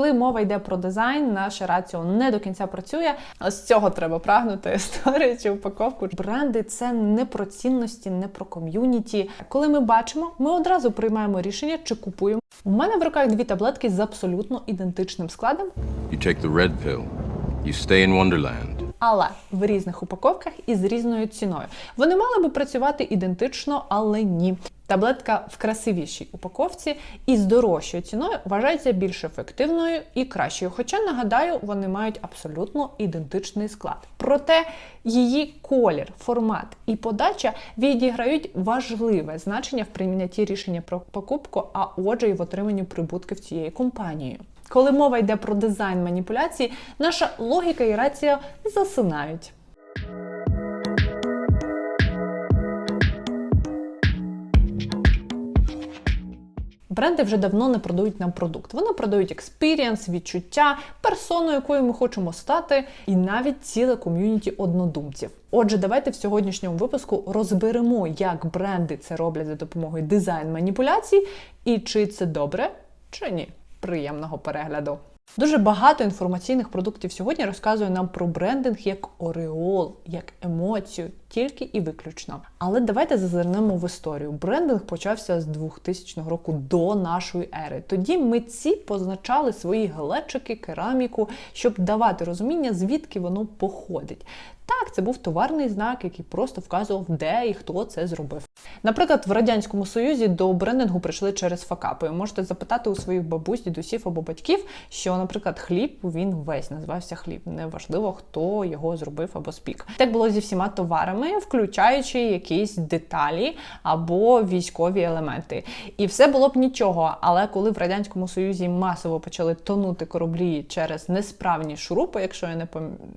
Коли мова йде про дизайн, наше раціо не до кінця працює. А з цього треба прагнути, створюючи упаковку. Бренди це не про цінності, не про ком'юніті. Коли ми бачимо, ми одразу приймаємо рішення, чи купуємо. У мене в руках дві таблетки з абсолютно ідентичним складом, You take the red pill, you stay in Wonderland. Але в різних упаковках і з різною ціною. Вони мали би працювати ідентично, але ні. Таблетка в красивішій упаковці і з дорожчою ціною вважається більш ефективною і кращою. Хоча, нагадаю, вони мають абсолютно ідентичний склад. Проте її колір, формат і подача відіграють важливе значення в прийнятті рішення про покупку, а отже, і в отриманні прибутків цієї компанії. Коли мова йде про дизайн маніпуляції, наша логіка і рація засинають. Бренди вже давно не продають нам продукт. Вони продають експірієнс, відчуття, персону, якою ми хочемо стати, і навіть ціле ком'юніті однодумців. Отже, давайте в сьогоднішньому випуску розберемо, як бренди це роблять за допомогою дизайн-маніпуляцій, і чи це добре, чи ні. Приємного перегляду. Дуже багато інформаційних продуктів сьогодні розказує нам про брендинг як ореол, як емоцію, тільки і виключно. Але давайте зазирнемо в історію. Брендинг почався з 2000 року до нашої ери. Тоді митці позначали свої глечики, кераміку, щоб давати розуміння, звідки воно походить. Так, це був товарний знак, який просто вказував, де і хто це зробив. Наприклад, в радянському союзі до брендингу прийшли через факапи. Можете запитати у своїх бабусь, дідусів або батьків, що, наприклад, хліб він весь називався хліб. Неважливо, хто його зробив або спік. Так було зі всіма товарами, включаючи якісь деталі або військові елементи. І все було б нічого. Але коли в радянському союзі масово почали тонути кораблі через несправні шурупи, якщо я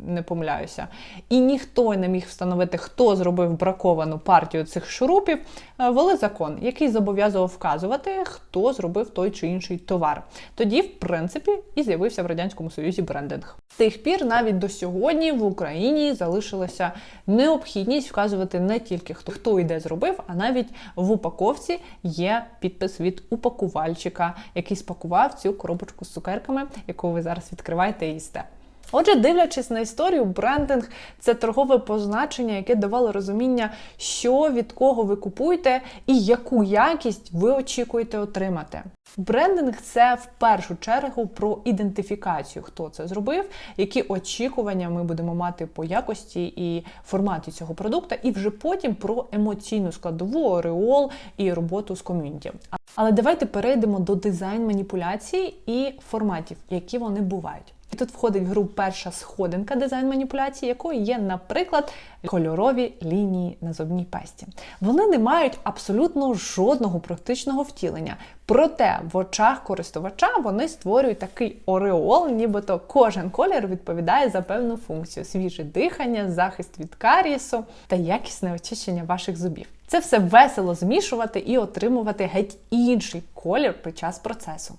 не помиляюся, і ніхто не міг встановити, хто зробив браковану партію цих шурупів, е, ввели закон, який зобов'язував вказувати, хто зробив той чи інший товар. Тоді, в принципі, і з'явився в радянському союзі брендинг. З тих пір навіть до сьогодні в Україні залишилася необхідність вказувати не тільки хто хто і де зробив, а навіть в упаковці є підпис від упакувальчика, який спакував цю коробочку з цукерками, яку ви зараз відкриваєте і їсте. Отже, дивлячись на історію, брендинг це торгове позначення, яке давало розуміння, що від кого ви купуєте і яку якість ви очікуєте отримати. Брендинг це в першу чергу про ідентифікацію, хто це зробив, які очікування ми будемо мати по якості і форматі цього продукту, і вже потім про емоційну складову, ореол і роботу з ком'юніті. Але давайте перейдемо до дизайн маніпуляцій і форматів, які вони бувають. І тут входить в гру перша сходинка дизайн маніпуляції, якою є, наприклад, кольорові лінії на зубній пасті. Вони не мають абсолютно жодного практичного втілення. Проте в очах користувача вони створюють такий ореол, нібито кожен колір відповідає за певну функцію: свіже дихання, захист від карісу та якісне очищення ваших зубів. Це все весело змішувати і отримувати геть інший колір під час процесу.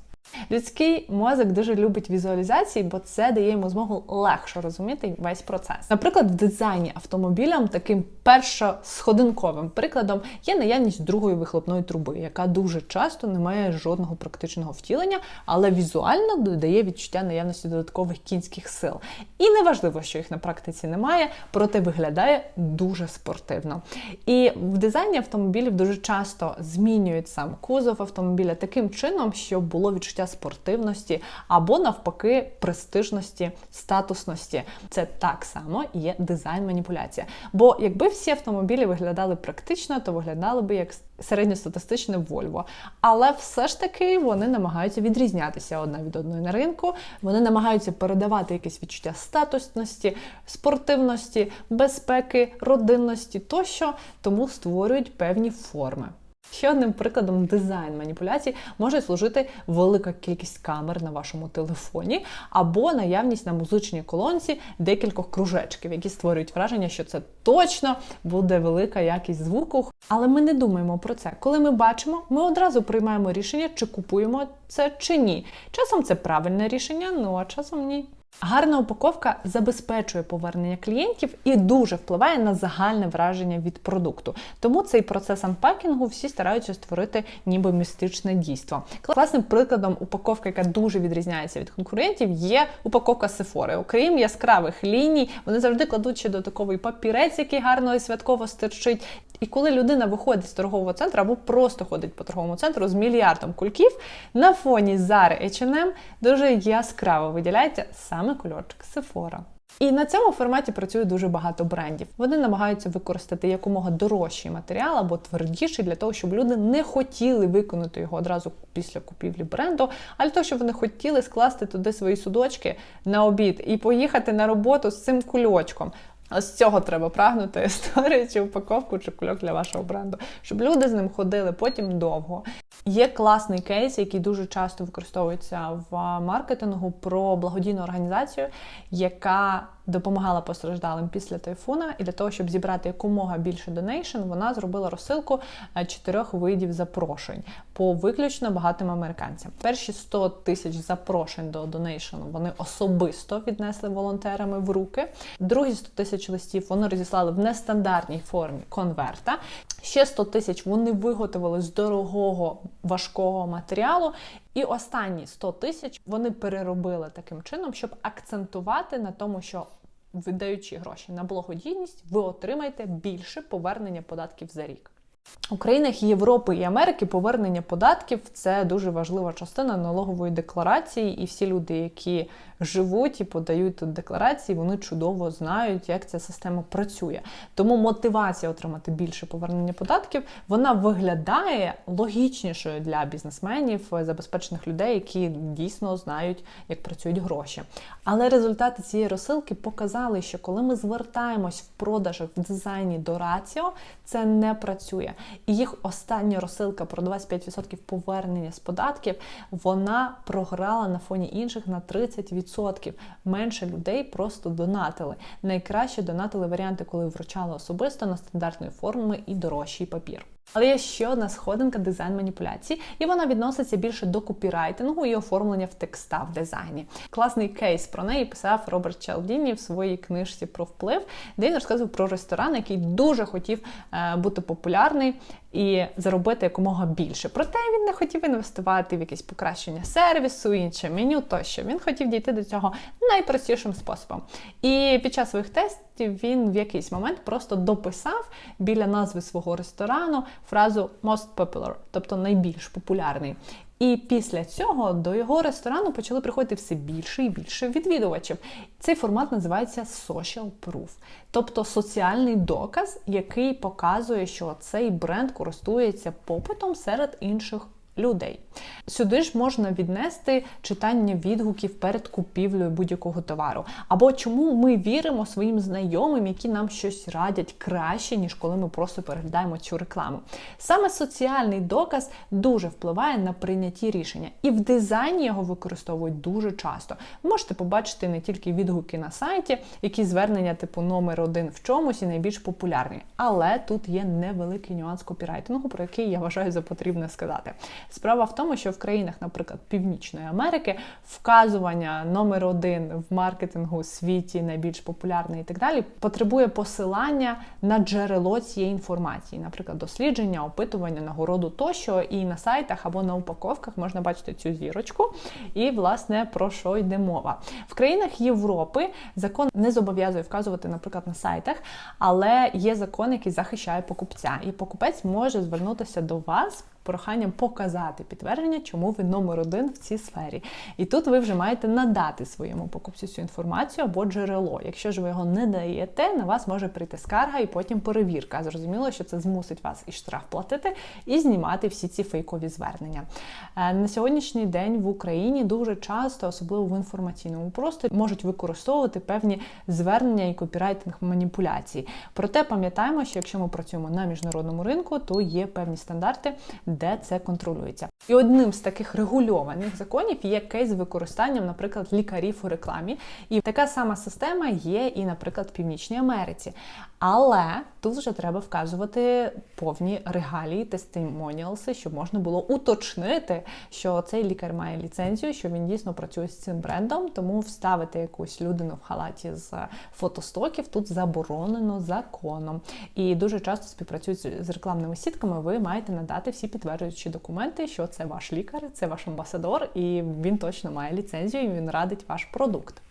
Людський мозок дуже любить візуалізації, бо це дає йому змогу легше розуміти весь процес. Наприклад, в дизайні автомобілям таким першосходинковим прикладом є наявність другої вихлопної труби, яка дуже часто не має жодного практичного втілення, але візуально додає відчуття наявності додаткових кінських сил. І неважливо, що їх на практиці немає, проте виглядає дуже спортивно. І в дизайні автомобілів дуже часто змінюють сам кузов автомобіля таким чином, щоб було відчуття спортивності або навпаки престижності, статусності. Це так само є дизайн-маніпуляція. Бо якби всі автомобілі виглядали практично, то виглядали би як середньостатистичне Volvo. Але все ж таки вони намагаються відрізнятися одна від одної на ринку. Вони намагаються передавати якесь відчуття статусності, спортивності, безпеки, родинності тощо, тому створюють певні форми. Ще одним прикладом дизайн маніпуляцій може служити велика кількість камер на вашому телефоні або наявність на музичній колонці декількох кружечків, які створюють враження, що це точно буде велика якість звуку. Але ми не думаємо про це. Коли ми бачимо, ми одразу приймаємо рішення, чи купуємо це чи ні. Часом це правильне рішення, ну а часом ні. Гарна упаковка забезпечує повернення клієнтів і дуже впливає на загальне враження від продукту. Тому цей процес анпакінгу всі стараються створити ніби містичне дійство. Класним прикладом упаковки, яка дуже відрізняється від конкурентів, є упаковка Sephora. Окрім яскравих ліній, вони завжди кладуть ще додатковий папірець, який гарно і святково стирчить. І коли людина виходить з торгового центру або просто ходить по торговому центру з мільярдом кульків, на фоні Zara H&M дуже яскраво виділяється саме кольорчик Sephora. І на цьому форматі працює дуже багато брендів. Вони намагаються використати якомога дорожчий матеріал або твердіший для того, щоб люди не хотіли виконати його одразу після купівлі бренду, а для того, щоб вони хотіли скласти туди свої судочки на обід і поїхати на роботу з цим кульочком. Ось цього треба прагнути, створюючи упаковку чи кульок для вашого бренду, щоб люди з ним ходили потім довго. Є класний кейс, який дуже часто використовується в маркетингу про благодійну організацію, яка допомагала постраждалим після тайфуна. І для того, щоб зібрати якомога більше донейшн, вона зробила розсилку е, чотирьох видів запрошень по виключно багатим американцям. Перші 100 тисяч запрошень до донейшену вони особисто віднесли волонтерами в руки. Другі 100 тисяч листів вони розіслали в нестандартній формі конверта. Ще 100 тисяч вони виготовили з дорогого важкого матеріалу. І останні 100 тисяч вони переробили таким чином, щоб акцентувати на тому, що видаючи гроші на благодійність, ви отримаєте більше повернення податків за рік. У країнах Європи і Америки повернення податків це дуже важлива частина налогової декларації, і всі люди, які живуть і подають тут декларації, вони чудово знають, як ця система працює. Тому мотивація отримати більше повернення податків вона виглядає логічнішою для бізнесменів, забезпечених людей, які дійсно знають, як працюють гроші. Але результати цієї розсилки показали, що коли ми звертаємось в продажах в дизайні до раціо, це не працює. І їх остання розсилка про 25% повернення з податків, вона програла на фоні інших на 30%. Менше людей просто донатили. Найкраще донатили варіанти, коли вручали особисто на стандартної форми і дорожчий папір. Але є ще одна сходинка дизайн маніпуляцій, і вона відноситься більше до копірайтингу і оформлення в текста в дизайні. Класний кейс про неї писав Роберт Чалдіні в своїй книжці про вплив, де він розказував про ресторан, який дуже хотів е, бути популярний і заробити якомога більше. Проте він не хотів інвестувати в якесь покращення сервісу, інше меню тощо. Він хотів дійти до цього найпростішим способом. І під час своїх тестів він в якийсь момент просто дописав біля назви свого ресторану фразу most popular, тобто найбільш популярний. І після цього до його ресторану почали приходити все більше і більше відвідувачів. Цей формат називається social proof, тобто соціальний доказ, який показує, що цей бренд користується попитом серед інших людей. Сюди ж можна віднести читання відгуків перед купівлею будь-якого товару. Або чому ми віримо своїм знайомим, які нам щось радять краще, ніж коли ми просто переглядаємо цю рекламу. Саме соціальний доказ дуже впливає на прийняті рішення, і в дизайні його використовують дуже часто. Ви можете побачити не тільки відгуки на сайті, які звернення типу номер один в чомусь і найбільш популярні. Але тут є невеликий нюанс копірайтингу, про який я вважаю за потрібне сказати. Справа в тому, що в країнах, наприклад, Північної Америки, вказування номер один в маркетингу світі найбільш популярний і так далі, потребує посилання на джерело цієї інформації, наприклад, дослідження, опитування, нагороду тощо, і на сайтах або на упаковках можна бачити цю зірочку. І, власне, про що йде мова. В країнах Європи закон не зобов'язує вказувати, наприклад, на сайтах, але є закон, який захищає покупця, і покупець може звернутися до вас проханням показати підтвердження, чому ви номер один в цій сфері. І тут ви вже маєте надати своєму покупцю цю інформацію або джерело. Якщо ж ви його не даєте, на вас може прийти скарга і потім перевірка. Зрозуміло, що це змусить вас і штраф платити, і знімати всі ці фейкові звернення. Е, на сьогоднішній день в Україні дуже часто, особливо в інформаційному просторі, можуть використовувати певні звернення і копірайтинг маніпуляції. Проте пам'ятаємо, що якщо ми працюємо на міжнародному ринку, то є певні стандарти де це контролюється. І одним з таких регульованих законів є кейс з використанням, наприклад, лікарів у рекламі. І така сама система є і, наприклад, в Північній Америці. Але тут вже треба вказувати повні регалії, тестимоніалси, щоб можна було уточнити, що цей лікар має ліцензію, що він дійсно працює з цим брендом, тому вставити якусь людину в халаті з фотостоків тут заборонено законом. І дуже часто співпрацюють з рекламними сітками. Ви маєте надати всі підтверджуючі документи, що це ваш лікар, це ваш амбасадор, і він точно має ліцензію, і він радить ваш продукт.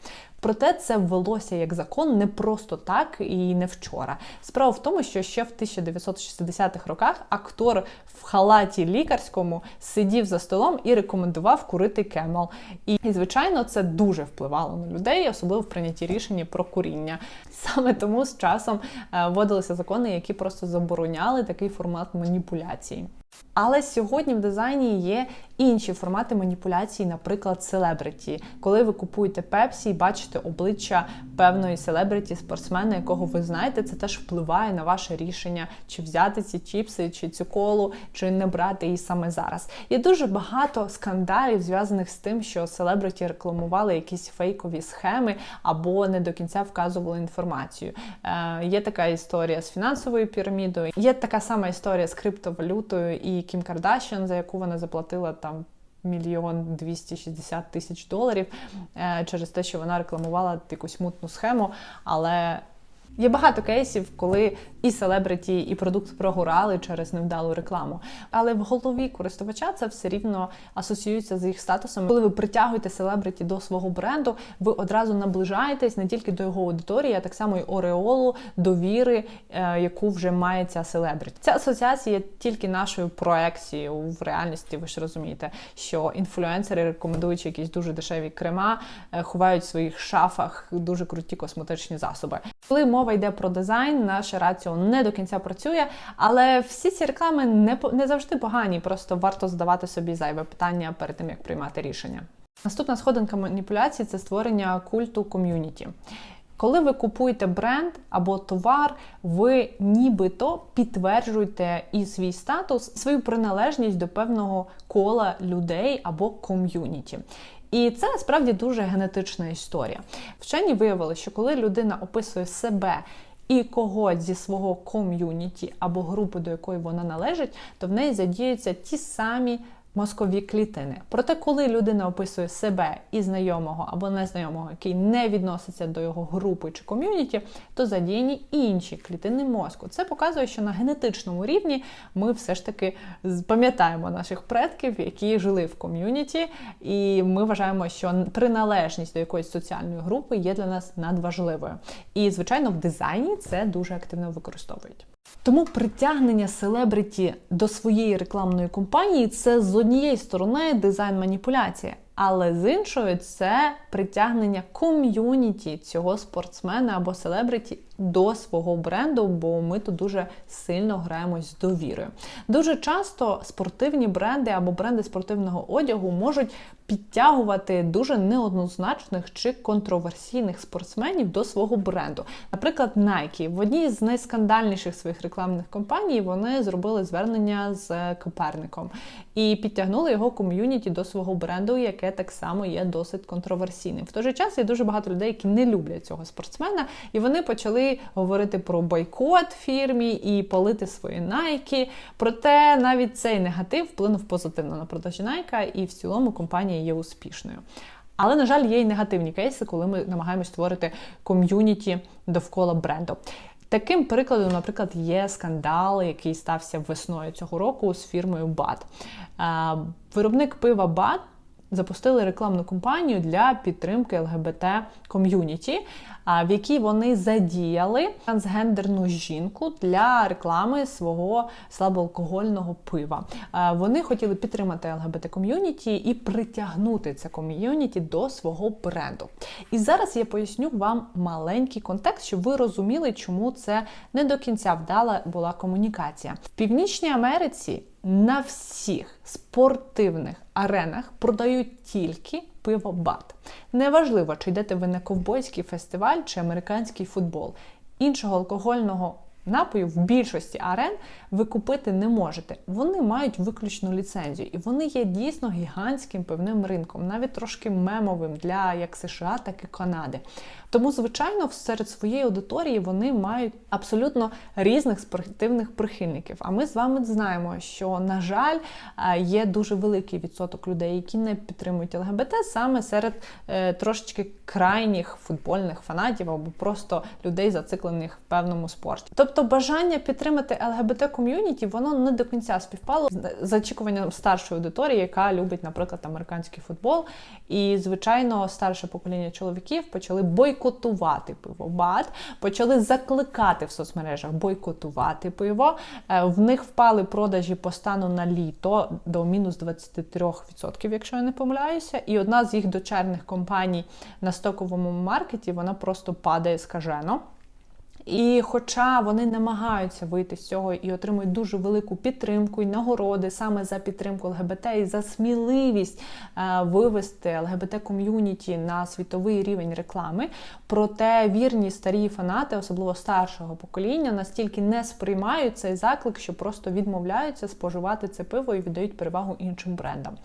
Проте це ввелося як закон не просто так і не вчора. Справа в тому, що ще в 1960-х роках актор в халаті лікарському сидів за столом і рекомендував курити кемел. І, звичайно, це дуже впливало на людей, особливо в прийнятті рішення про куріння. Саме тому з часом е, вводилися закони, які просто забороняли такий формат маніпуляції. Але сьогодні в дизайні є інші формати маніпуляції, наприклад, селебриті. Коли ви купуєте пепсі і бачите обличчя певної селебриті, спортсмена, якого ви знаєте, це теж впливає на ваше рішення, чи взяти ці чіпси, чи цю колу, чи не брати її саме зараз. Є дуже багато скандалів, зв'язаних з тим, що селебриті рекламували якісь фейкові схеми або не до кінця вказували інформацію. Е, Є така історія з фінансовою пірамідою, є така сама історія з криптовалютою і Кім Кардашян, за яку вона заплатила там. Мільйон 260 тисяч доларів е, через те, що вона рекламувала якусь мутну схему. Але є багато кейсів, коли і селебриті, і продукт прогорали через невдалу рекламу. Але в голові користувача це все рівно асоціюється з їх статусом. Коли ви притягуєте селебриті до свого бренду, ви одразу наближаєтесь не тільки до його аудиторії, а так само й ореолу довіри, е, яку вже має ця селебриті. Ця асоціація є тільки нашою проекцією в реальності. Ви ж розумієте, що інфлюенсери, рекомендуючи якісь дуже дешеві крема, е, ховають в своїх шафах дуже круті косметичні засоби. Коли мова йде про дизайн, наше раціо не до кінця працює, але всі ці реклами не не завжди погані. Просто варто задавати собі зайве питання перед тим, як приймати рішення. Наступна сходинка маніпуляції це створення культу ком'юніті. Коли ви купуєте бренд або товар, ви нібито підтверджуєте і свій статус, свою приналежність до певного кола людей або ком'юніті. І це насправді дуже генетична історія. Вчені виявили, що коли людина описує себе і когось зі свого ком'юніті або групи, до якої вона належить, то в неї задіються ті самі мозкові клітини. Проте, коли людина описує себе і знайомого або незнайомого, який не відноситься до його групи чи ком'юніті, то задіяні інші клітини мозку. Це показує, що на генетичному рівні ми все ж таки пам'ятаємо наших предків, які жили в ком'юніті, і ми вважаємо, що приналежність до якоїсь соціальної групи є для нас надважливою. І, звичайно, в дизайні це дуже активно використовують. Тому притягнення селебриті до своєї рекламної кампанії це з однієї сторони дизайн-маніпуляція, але з іншої це притягнення ком'юніті цього спортсмена або селебриті до свого бренду, бо ми тут дуже сильно граємось з довірою. Дуже часто спортивні бренди або бренди спортивного одягу можуть підтягувати дуже неоднозначних чи контроверсійних спортсменів до свого бренду. Наприклад, Nike в одній з найскандальніших своїх рекламних кампаній вони зробили звернення з Коперником і підтягнули його ком'юніті до свого бренду, яке так само є досить контроверсійним. В той же час є дуже багато людей, які не люблять цього спортсмена, і вони почали говорити про бойкот фірмі і палити свої Nike. Проте навіть цей негатив вплинув позитивно на продажі Nike, і в цілому компанія є успішною. Але, на жаль, є і негативні кейси, коли ми намагаємось створити ком'юніті довкола бренду. Таким прикладом, наприклад, є скандал, який стався весною цього року з фірмою БАТ. Виробник пива БАТ запустили рекламну кампанію для підтримки ЛГБТ ком'юніті, в якій вони задіяли трансгендерну жінку для реклами свого слабоалкогольного пива. Вони хотіли підтримати ЛГБТ ком'юніті і притягнути це ком'юніті до свого бренду. І зараз я поясню вам маленький контекст, щоб ви розуміли, чому це не до кінця вдала була комунікація. В Північній Америці на всіх спортивних аренах продають тільки пиво бат. Неважливо, чи йдете ви на ковбойський фестиваль чи американський футбол. Іншого алкогольного напою в більшості арен ви купити не можете. Вони мають виключну ліцензію, і вони є дійсно гігантським певним ринком, навіть трошки мемовим для як США, так і Канади. Тому, звичайно, серед своєї аудиторії вони мають абсолютно різних спортивних прихильників. А ми з вами знаємо, що, на жаль, е, є дуже великий відсоток людей, які не підтримують ЛГБТ саме серед е, трошечки крайніх футбольних фанатів або просто людей, зациклених в певному спорті. Тобто, бажання підтримати ЛГБТ ком'юніті воно не до кінця співпало з- очікуванням старшої аудиторії, яка любить, наприклад, американський футбол. І, звичайно, старше покоління чоловіків почали бойкотувати пивобат, почали закликати в соцмережах бойкотувати пиво. Е, В них впали продажі по стану на літо до мінус 23%, якщо я не помиляюся. І одна з їх дочерних компаній на стоковому маркеті вона просто падає скажено. І хоча вони намагаються вийти з цього і отримують дуже велику підтримку і нагороди саме за підтримку ЛГБТ і за сміливість е, вивести ЛГБТ ком'юніті на світовий рівень реклами, проте вірні старі фанати, особливо старшого покоління, настільки не сприймають цей заклик, що просто відмовляються споживати це пиво і віддають перевагу іншим брендам.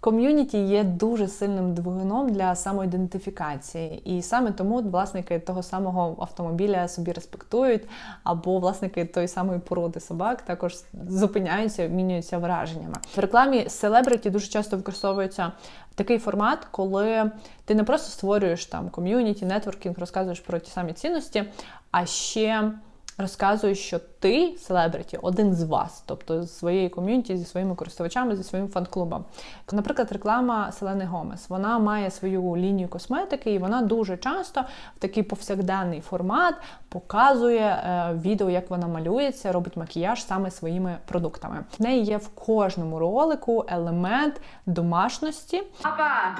Ком'юніті є дуже сильним двигуном для самоідентифікації, і саме тому власники того самого автомобіля собі респектують, або власники тої самої породи собак також зупиняються, обмінюються враженнями. В рекламі селебриті дуже часто використовується такий формат, коли ти не просто створюєш там ком'юніті, нетворкінг, розказуєш про ті самі цінності, а ще розказує, що ти селебриті, один з вас, тобто з своєї ком'юніті, зі своїми користувачами, зі своїм фан-клубом. Наприклад, реклама Селени Гомес. Вона має свою лінію косметики, і вона дуже часто в такий повсякденний формат показує е, відео, як вона малюється, робить макіяж саме своїми продуктами. В неї є в кожному ролику елемент домашності. Papa,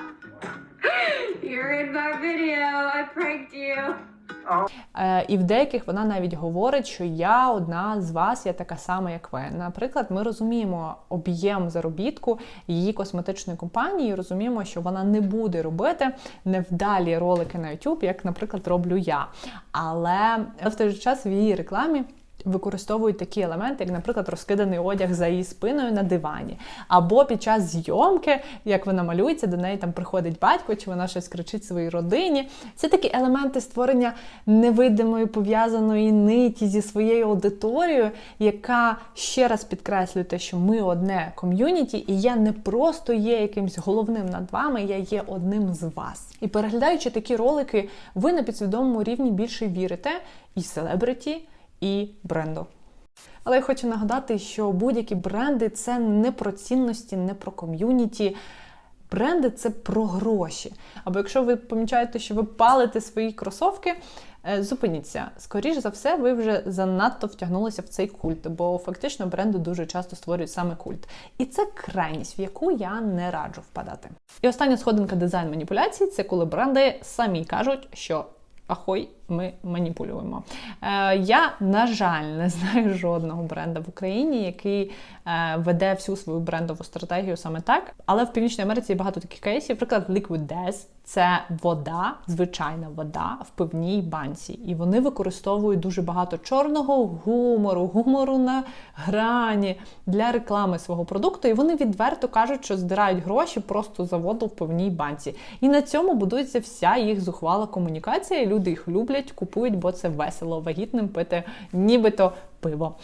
you're in my video. I pranked you. Е, І в деяких вона навіть говорить, що я одна з вас, я така сама, як ви. Наприклад, ми розуміємо об'єм заробітку її косметичної компанії, і розуміємо, що вона не буде робити невдалі ролики на YouTube, як, наприклад, роблю я. Але в той же час в її рекламі. Використовують такі елементи, як, наприклад, розкиданий одяг за її спиною на дивані, або під час зйомки, як вона малюється, до неї там приходить батько, чи вона щось кричить своїй родині. Це такі елементи створення невидимої пов'язаної ниті зі своєю аудиторією, яка ще раз підкреслює те, що ми одне ком'юніті, і я не просто є якимсь головним над вами, я є одним з вас. І переглядаючи такі ролики, ви на підсвідомому рівні більше вірите і селебриті і бренду. Але я хочу нагадати, що будь-які бренди це не про цінності, не про ком'юніті. Бренди це про гроші. Або якщо ви помічаєте, що ви палите свої кросовки, е, зупиніться. Скоріш за все, ви вже занадто втягнулися в цей культ, бо фактично бренди дуже часто створюють саме культ. І це крайність, в яку я не раджу впадати. І остання сходинка дизайн маніпуляцій це коли бренди самі кажуть, що ахой, ми маніпулюємо. Е, я, на жаль, не знаю жодного бренда в Україні, який е, веде всю свою брендову стратегію саме так. Але в Північній Америці є багато таких кейсів. Наприклад, Liquid Death – це вода, звичайна вода в пивній банці. І вони використовують дуже багато чорного гумору, гумору на грані для реклами свого продукту. І вони відверто кажуть, що здирають гроші просто за воду в пивній банці. І на цьому будується вся їх зухвала комунікація. і Люди їх люблять, купують, бо це весело вагітним пити, нібито пиво.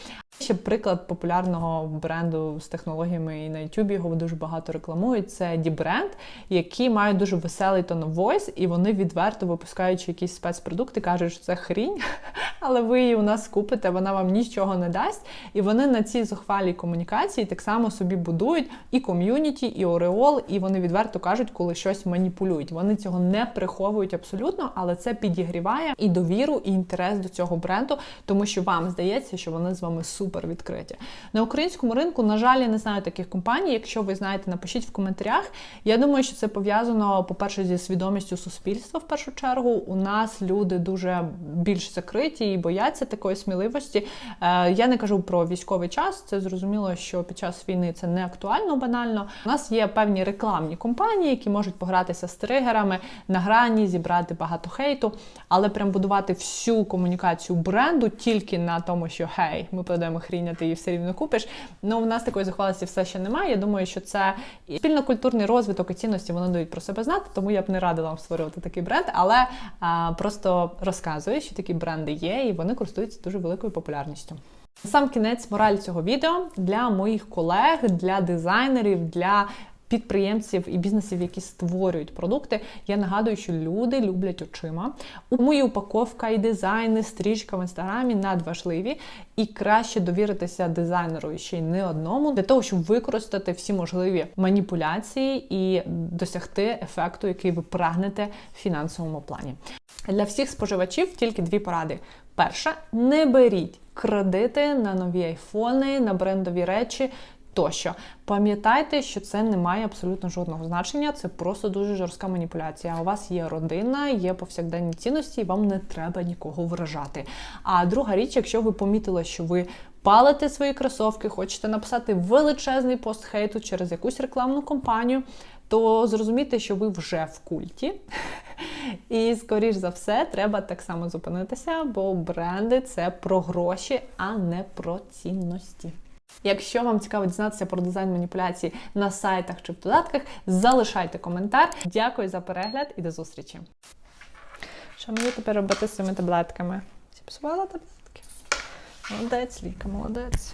Ще приклад популярного бренду з технологіями і на YouTube його дуже багато рекламують. Це D-бренд, які мають дуже веселий of voice, і вони відверто випускаючи якісь спецпродукти, кажуть, що це хрінь, але ви її у нас купите, вона вам нічого не дасть. І вони на цій зухвалій комунікації так само собі будують і ком'юніті, і ореол, і вони відверто кажуть, коли щось маніпулюють. Вони цього не приховують абсолютно, але це підігріває і довіру, і інтерес до цього бренду, тому що вам здається, що вони з вами супер відкриті. На українському ринку, на жаль, я не знаю таких компаній. Якщо ви знаєте, напишіть в коментарях. Я думаю, що це пов'язано, по-перше, зі свідомістю суспільства в першу чергу. У нас люди дуже більш закриті і бояться такої сміливості. Е, Я не кажу про військовий час. Це зрозуміло, що під час війни це не актуально банально. У нас є певні рекламні компанії, які можуть погратися з тригерами на грані, зібрати багато хейту, але прям будувати всю комунікацію бренду тільки на тому, що гей, ми продаємо хрінь, а ти її все рівно купиш. Ну, в нас такої захвалості все ще немає. Я думаю, що це і спільнокультурний розвиток і цінності вони дають про себе знати, тому я б не радила вам створювати такий бренд, але а, просто розказую, що такі бренди є, і вони користуються дуже великою популярністю. Сам кінець мораль цього відео для моїх колег, для дизайнерів, для підприємців і бізнесів, які створюють продукти. Я нагадую, що люди люблять очима. У мої упаковка і дизайни, стрічка в інстаграмі надважливі, і краще довіритися дизайнеру ще й не одному для того, щоб використати всі можливі маніпуляції і досягти ефекту, який ви прагнете в фінансовому плані. Для всіх споживачів тільки дві поради. Перша, не беріть кредити на нові айфони, на брендові речі. Тощо пам'ятайте, що це не має абсолютно жодного значення, це просто дуже жорстка маніпуляція. У вас є родина, є повсякденні цінності, і вам не треба нікого вражати. А друга річ, якщо ви помітили, що ви палите свої кросовки, хочете написати величезний пост хейту через якусь рекламну кампанію, то зрозумійте, що ви вже в культі. І, скоріш за все, треба так само зупинитися, бо бренди це про гроші, а не про цінності. Якщо вам цікаво дізнатися про дизайн маніпуляції на сайтах чи в додатках, залишайте коментар. Дякую за перегляд і до зустрічі. Що мені тепер робити з цими таблетками? Зіпсувала таблетки? Молодець, Ліка, молодець.